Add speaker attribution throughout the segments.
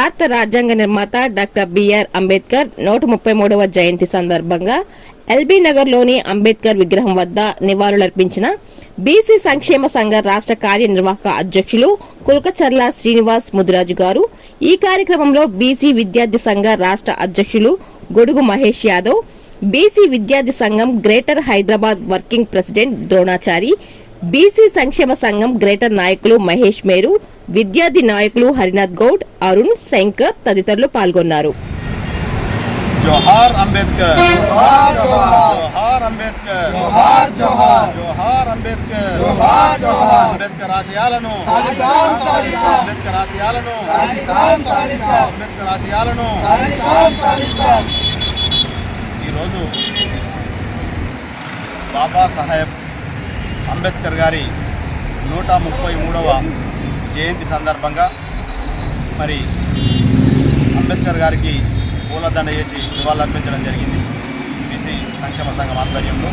Speaker 1: భారత రాజ్యాంగ నిర్మాత డాక్టర్ బిఆర్ అంబేద్కర్ నూట ముప్పై మూడవ జయంతి సందర్భంగా ఎల్బీ నగర్లోని అంబేద్కర్ విగ్రహం వద్ద నివాళులర్పించిన బీసీ సంక్షేమ సంఘ రాష్ట్ర కార్యనిర్వాహక అధ్యక్షులు కుల్కచర్ల శ్రీనివాస్ ముదిరాజు గారు ఈ కార్యక్రమంలో బీసీ విద్యార్థి సంఘ రాష్ట్ర అధ్యక్షులు గొడుగు మహేష్ యాదవ్ బీసీ విద్యార్థి సంఘం greater Hyderabad working president Dronachari BC సంక్షేమ సంఘం గ్రేటర్ నాయకులు మహేష్ మేరు విద్యార్థి నాయకులు హరినాథ్ గౌడ్ అరుణ్ శంకర్ తదితరులు పాల్గొన్నారు.
Speaker 2: ఈరోజు బాబా
Speaker 3: సాహెబ్ అంబేద్కర్ గారి నూట ముప్పై మూడవ జయంతి సందర్భంగా మరి అంబేద్కర్ గారికి పూలదండ చేసి నివాళులర్పించడం జరిగింది. బీసీ సంక్షేమ సంఘం ఆధ్వర్యంలో.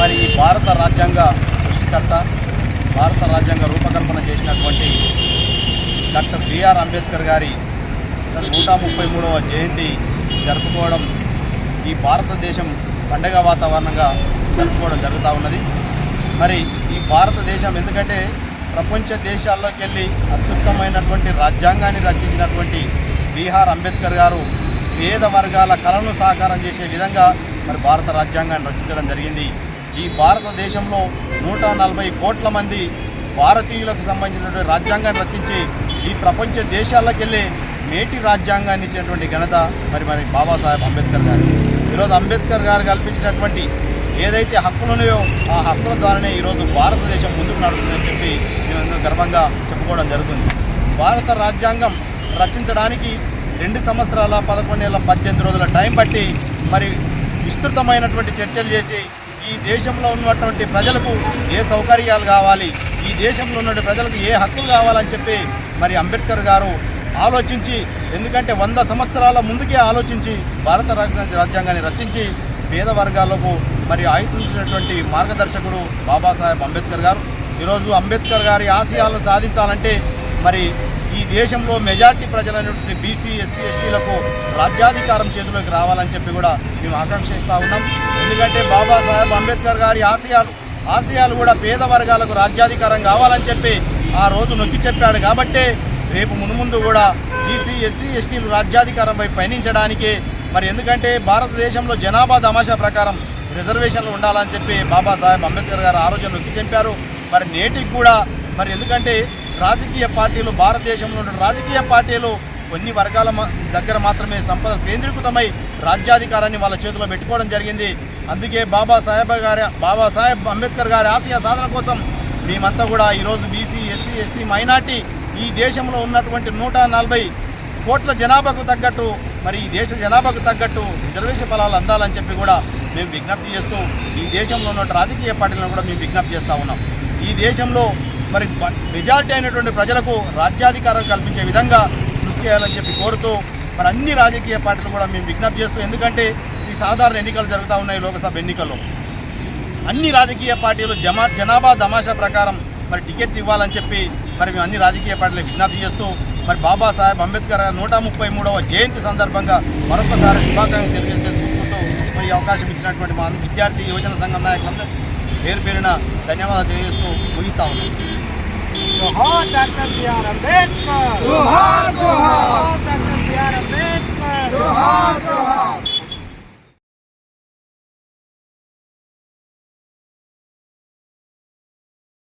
Speaker 3: మరి ఈ భారత రాజ్యాంగ సృష్టికర్త భారత రాజ్యాంగ రూపకల్పన చేసినటువంటి డాక్టర్ బిఆర్ అంబేద్కర్ గారి నూట ముప్పై మూడవ జయంతి జరుపుకోవడం ఈ భారతదేశం పండగ వాతావరణంగా జరుపుకోవడం జరుగుతూ ఉన్నది. మరి ఈ భారతదేశం ఎందుకంటే ప్రపంచ దేశాల్లోకి వెళ్ళి అత్యుత్తమైనటువంటి రాజ్యాంగాన్ని రచించినటువంటి బీహార్ అంబేద్కర్ గారు పేద వర్గాల కళను సాకారం చేసే విధంగా మరి భారత రాజ్యాంగాన్ని రచించడం జరిగింది. ఈ భారతదేశంలో నూట నలభై కోట్ల మంది భారతీయులకు సంబంధించినటువంటి రాజ్యాంగాన్ని రచించి ఈ ప్రపంచ దేశాలకు వెళ్ళి నేటి రాజ్యాంగాన్ని ఇచ్చినటువంటి ఘనత మరి మరి బాబాసాహెబ్ అంబేద్కర్ గారు. ఈరోజు అంబేద్కర్ గారు కల్పించినటువంటి ఏదైతే హక్కులు ఉన్నాయో ఆ హక్కుల ద్వారానే ఈరోజు భారతదేశం ముందుకు నడుస్తుందని చెప్పి మేమందరూ గర్వంగా చెప్పుకోవడం జరుగుతుంది. భారత రాజ్యాంగం రచించడానికి రెండు సంవత్సరాల పదకొండేళ్ళ పద్దెనిమిది రోజుల టైం పట్టి మరి విస్తృతమైనటువంటి చర్చలు చేసి ఈ దేశంలో ఉన్నటువంటి ప్రజలకు ఏ సౌకర్యాలు కావాలి ఈ దేశంలో ఉన్న ప్రజలకు ఏ హక్కులు కావాలని చెప్పి మరి అంబేద్కర్ గారు ఆలోచించి ఎందుకంటే వంద సంవత్సరాల ముందుకే ఆలోచించి భారత రాజ్యాంగాన్ని రచించి పేద వర్గాలకు మరి ఆయుధించినటువంటి మార్గదర్శకుడు బాబాసాహెబ్ అంబేద్కర్ గారు. ఈరోజు అంబేద్కర్ గారి ఆశయాలను సాధించాలంటే మరి ఈ దేశంలో మెజార్టీ ప్రజలైనటువంటి బీసీ ఎస్సీ ఎస్టీలకు రాజ్యాధికారం చేతిలోకి రావాలని చెప్పి కూడా మేము ఆకాంక్షిస్తూ ఉన్నాం. ఎందుకంటే బాబాసాహెబ్ అంబేద్కర్ గారి ఆశయాలు ఆశయాలు కూడా పేద వర్గాలకు రాజ్యాధికారం కావాలని చెప్పి ఆ రోజు నొక్కి చెప్పాడు కాబట్టే రేపు మునుముందు కూడా బీసీ ఎస్సీ ఎస్టీలు రాజ్యాధికారంపై పయనించడానికి మరి ఎందుకంటే భారతదేశంలో జనాభా తమాషా ప్రకారం రిజర్వేషన్లు ఉండాలని చెప్పి బాబాసాహెబ్ అంబేద్కర్ గారు ఆ రోజు నొక్కి చెప్పారు మరి నేటికి కూడా మరి ఎందుకంటే రాజకీయ పార్టీలు భారతదేశంలో ఉన్న రాజకీయ పార్టీలు కొన్ని వర్గాల మ- దగ్గర మాత్రమే సంపద కేంద్రీకృతమై రాజ్యాధికారాన్ని వాళ్ళ చేతిలో పెట్టుకోవడం జరిగింది. అందుకే బాబాసాహెబ్ గారి బాబాసాహెబ్ అంబేద్కర్ గారి ఆశయ సాధన కోసం మేమంతా కూడా ఈరోజు బీసీ ఎస్సీ ఎస్టీ మైనార్టీ ఈ దేశంలో ఉన్నటువంటి నూట నలభై కోట్ల జనాభాకు తగ్గట్టు మరి ఈ దేశ జనాభాకు తగ్గట్టు రిజర్వేషన్ ఫలాలు అందాలని చెప్పి కూడా మేము విజ్ఞప్తి చేస్తూ ఈ దేశంలో ఉన్న రాజకీయ పార్టీలను కూడా మేము విజ్ఞప్తి చేస్తూ ఉన్నాం. ఈ దేశంలో మరి మెజార్టీ అయినటువంటి ప్రజలకు రాజ్యాధికారం కల్పించే విధంగా కృషి చేయాలని చెప్పి కోరుతూ మరి అన్ని రాజకీయ పార్టీలు కూడా మేము విజ్ఞప్తి చేస్తూ ఎందుకంటే ఈ సాధారణ ఎన్నికలు జరుగుతూ ఉన్నాయి లోక్సభ ఎన్నికల్లో. అన్ని రాజకీయ పార్టీలు జమా జనాభా తమాషా ప్రకారం మరి టికెట్ ఇవ్వాలని చెప్పి మరి మేము అన్ని రాజకీయ పార్టీలు విజ్ఞప్తి చేస్తూ మరి బాబాసాహెబ్ అంబేద్కర్ నూట ముప్పై మూడవ జయంతి సందర్భంగా మరొకసారి శుభాకాంక్షలు తెలియజేసుకుంటూ మరి అవకాశం ఇచ్చినటువంటి మా విద్యార్థి యువజన సంఘం నాయకులందరూ పేరు పేరిన ధన్యవాదాలు తెలియజేస్తూ ముగిస్తా ఉన్నాం.
Speaker 2: డాక్టర్